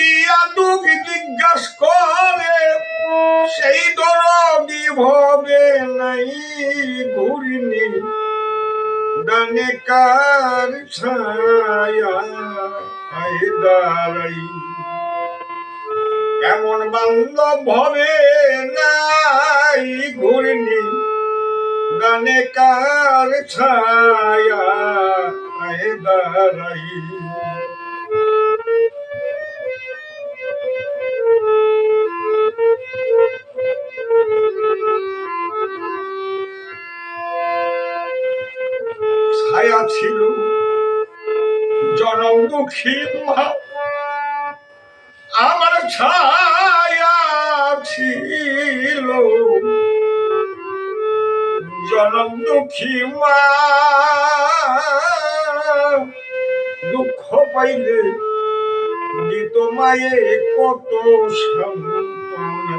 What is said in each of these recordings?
দিয়া দুঃখ জিজ্ঞাস করে, সেই দরদি ভবে নাই ঘুরিনি, ডানে কার ছায়া দাঁড়াই। এমন বান্ধব ভবে নাই ঘুরিনি, ডানে কার ছায়া দাঁড়াই। ছিল। জনম দুঃখী মা আমার ছায়া ছিল। জনম দুঃখী মা, দুঃখ পাইলে দিত মায়ে কত সান্ত্বনা।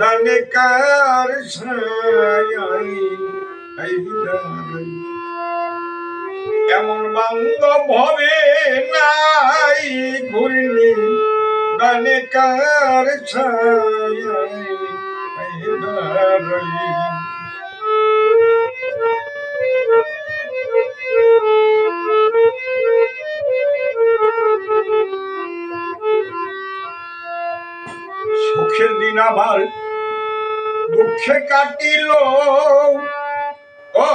দানে কার ছায়াই এমন বান্ধব হবে নাই ঘুরিনি দানেকার ছায়াই সুখের দিন আমার দুঃখে কাটিল। ও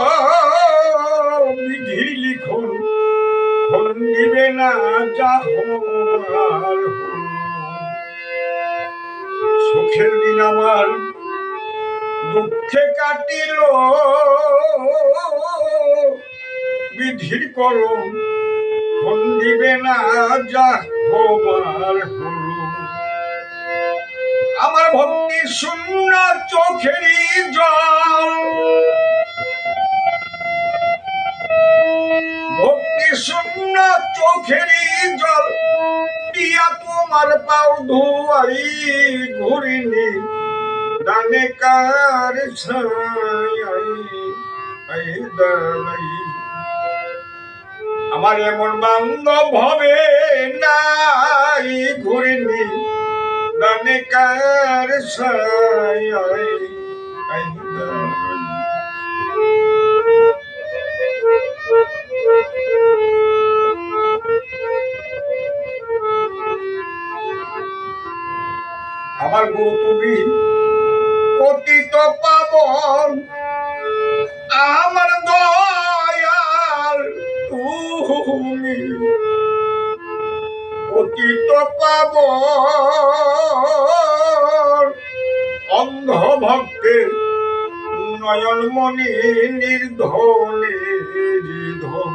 বিধির লিখন খন দিবে না সুখের দিন আমার দুঃখে কাটিল। বিধির করম খন দিবে না যা হবার হলো আমার ভক্তি শূন্য চোখেরই জল। ভক্তি শূন্য চোখেরই জল, দিয়া তোমার পাও ধুয়াই ঘুরিনি। ডানে কার আই দাঁড়াই। আমার এমন বান্ধব হবে নাই ঘুরিনি। ডানে কার ছায়াই আই দাঁড়াই আমার গুরু তুমি পতিত পাবন, আমার দয়াল তুমি পতিত পাবন। ভক্তের নয়নমণি নির্ধনে ধন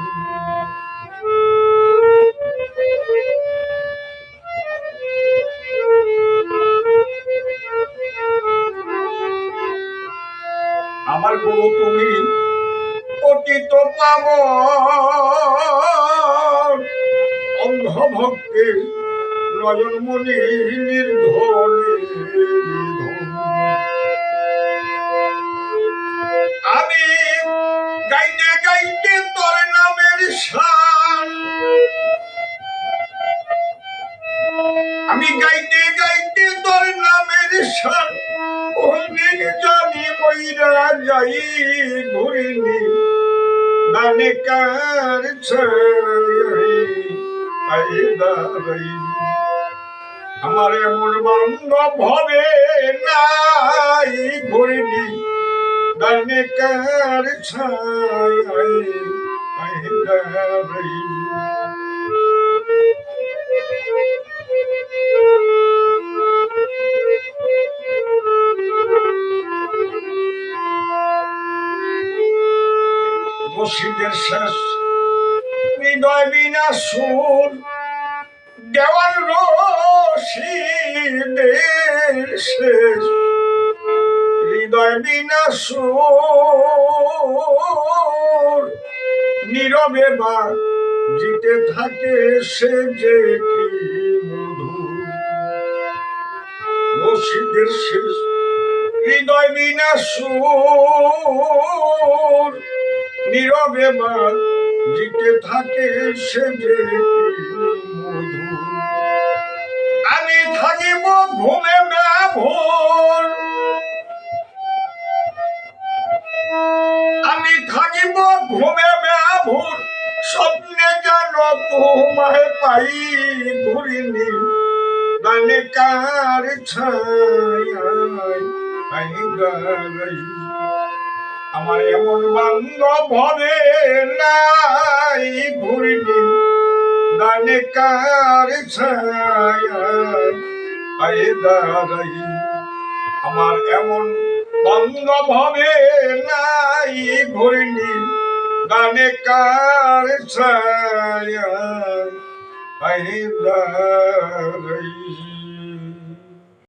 আমার গুরু তুমি পতিত পাব অন্ধ ভক্তের নয়নমণি নির্ধনে নিধন। আমি গাইতে গাইতে তোর নামের শান। আমি গাইতে গাইতে তোর নামের শান। জানি বইরা যাই ঘুরিনি। কার ছাই আমার এমন বান্ধব হবে নাই ঘুরিনি। কার ছায় মসজিদের শেষ হৃদয় বিনা সুর দেওয়াল রশিদের শেষ। সুর। নীরবে বা জিতে থাকে সে যে কি শেষ হৃদয় বিনা সুর। নীরবে বা জিতে থাকে সে যে কি মধুর। আমি থাকিব ঘুমে ব্যাভোর আমি থাকিব ঘুমে ব্যাভোর স্বপ্নে যেন তোমায় পাই ঘুরিনি। গানে কার আমার এমন বান্ধব হবে নাই ঘুরিনি। গানে কার ছায় আমার এমন বান্ধব ভবে নাই ঘুরিনি গানে কার ছায়া